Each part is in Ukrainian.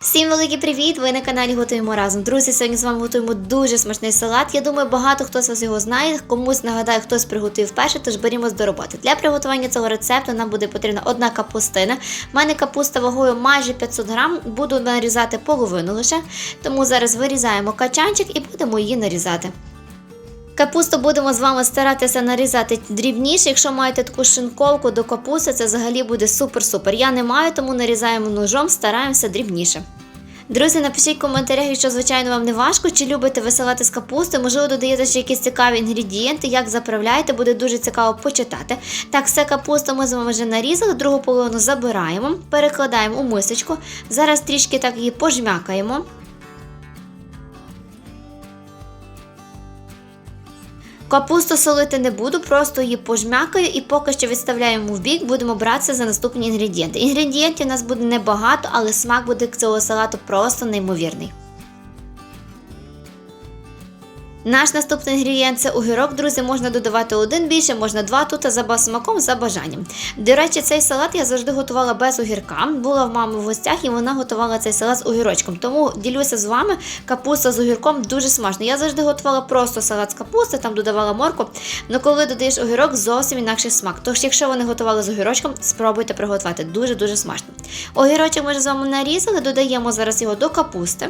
Всім великий привіт! Ви на каналі Готуємо разом. Друзі, сьогодні з вами готуємо дуже смачний салат. Я думаю, багато хто з вас його знає. Комусь нагадаю, хтось приготує вперше, тож берімось до роботи. Для приготування цього рецепту нам буде потрібна одна капустина. У мене капуста вагою майже 500 грам. Буду нарізати половину лише. Тому зараз вирізаємо качанчик і будемо її нарізати. Капусту будемо з вами старатися нарізати дрібніше. Якщо маєте таку шинковку до капусти, це взагалі буде супер-супер. Я не маю, тому нарізаємо ножом, стараємося дрібніше. Друзі, напишіть в коментарях, якщо, звичайно, вам не важко, чи любите ви салати з капусти, можливо, додаєте ще якісь цікаві інгредієнти, як заправляєте, буде дуже цікаво почитати. Так, все капусту ми з вами вже нарізали, другу половину забираємо, перекладаємо у мисочку. Зараз трішки так її пожмякаємо. Капусту солити не буду, просто її пожмякаю і поки що відставляємо в бік, будемо братися за наступні інгредієнти. Інгредієнтів у нас буде небагато, але смак буде цього салату просто неймовірний. Наш наступний інгредієнт це огірок, друзі, можна додавати один більше, можна два тут за смаком, за бажанням. До речі, цей салат я завжди готувала без огірка. Була в мами в гостях і вона готувала цей салат з огірочком. Тому ділюся з вами, капуста з огірком дуже смачно. Я завжди готувала просто салат з капусти, там додавала морку. Але коли додаєш огірок, зовсім інакший смак. Тож, якщо ви не готували з огірочком, спробуйте приготувати. Дуже-дуже смачно. Огірочок ми з вами нарізали, додаємо зараз його до капусти.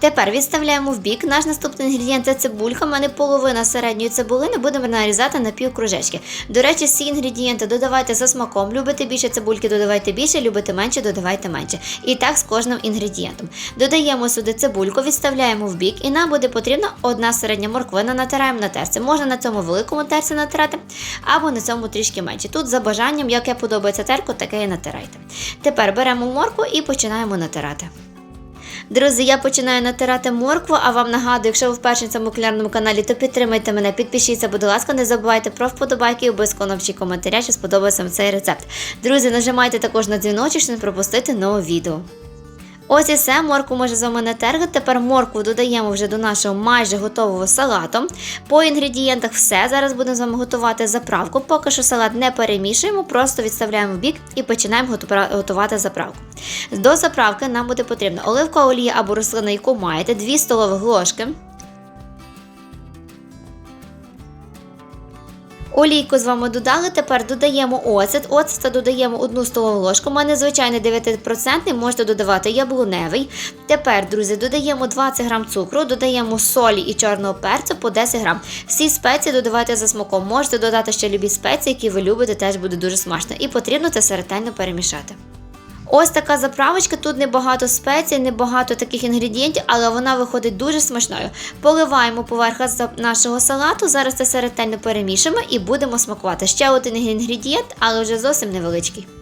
Тепер відставляємо в бік. Наш наступний інгредієнт це цибулька. У мене половина середньої цибулини будемо нарізати на пів кружечки. До речі, всі інгредієнти додавайте за смаком. Любите більше цибульки, додавайте більше, любите менше, додавайте менше. І так з кожним інгредієнтом. Додаємо сюди цибульку, відставляємо в бік, і нам буде потрібна одна середня морквина, натираємо на терці. Можна на цьому великому терці натирати, або на цьому трішки менше. Тут за бажанням, яке подобається терку, таке і натирайте. Тепер беремо моркву і починаємо натирати. Друзі, я починаю натирати моркву, а вам нагадую, якщо ви вперше на цьому кулінарному каналі, то підтримайте мене, підпишіться, будь ласка, не забувайте про вподобайки і обов'язково напишіть коментаря, що сподобався вам цей рецепт. Друзі, нажимайте також на дзвіночок, щоб не пропустити нове відео. Ось і все, морку може з вами натерти. Тепер моркву додаємо вже до нашого майже готового салату. По інгредієнтах все. Зараз будемо з вами готувати заправку. Поки що салат не перемішуємо, просто відставляємо в бік і починаємо готувати заправку. До заправки нам буде потрібна оливкова олія або рослина, яку маєте, 2 столових ложки. Олійку з вами додали, тепер додаємо оцет. Оцет додаємо 1 столову ложку. У мене звичайний 9%, можете додавати яблуневий. Тепер, друзі, додаємо 20 грам цукру, додаємо солі і чорного перцю по 10 грам. Всі спеції додавайте за смаком. Можете додати ще любі спеції, які ви любите, теж буде дуже смачно. І потрібно це серетельно перемішати. Ось така заправочка, тут небагато спецій, небагато таких інгредієнтів, але вона виходить дуже смачною. Поливаємо поверх нашого салату, зараз це все ретельно перемішаємо і будемо смакувати. Ще один інгредієнт, але вже зовсім невеличкий.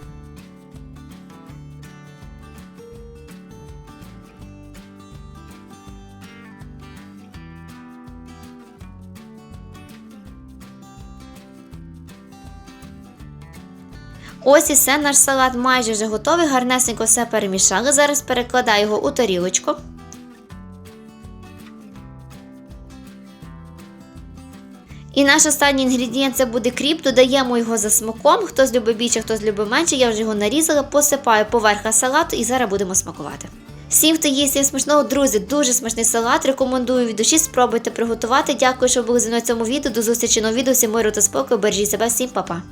Ось і все, наш салат майже вже готовий, гарнесенько все перемішали. Зараз перекладаю його у тарілочку. І наш останній інгредієнт це буде кріп. Додаємо його за смаком. Хтось любить більше, хтось любить менше. Я вже його нарізала, посипаю поверха салату і зараз будемо смакувати. Всім, хто їсть, всім смачного, друзі, дуже смачний салат. Рекомендую від душі, спробуйте приготувати. Дякую, що були зі мною в цьому відео. До зустрічі на відео. Всім миру та спокою. Бережіть себе, всім па-па.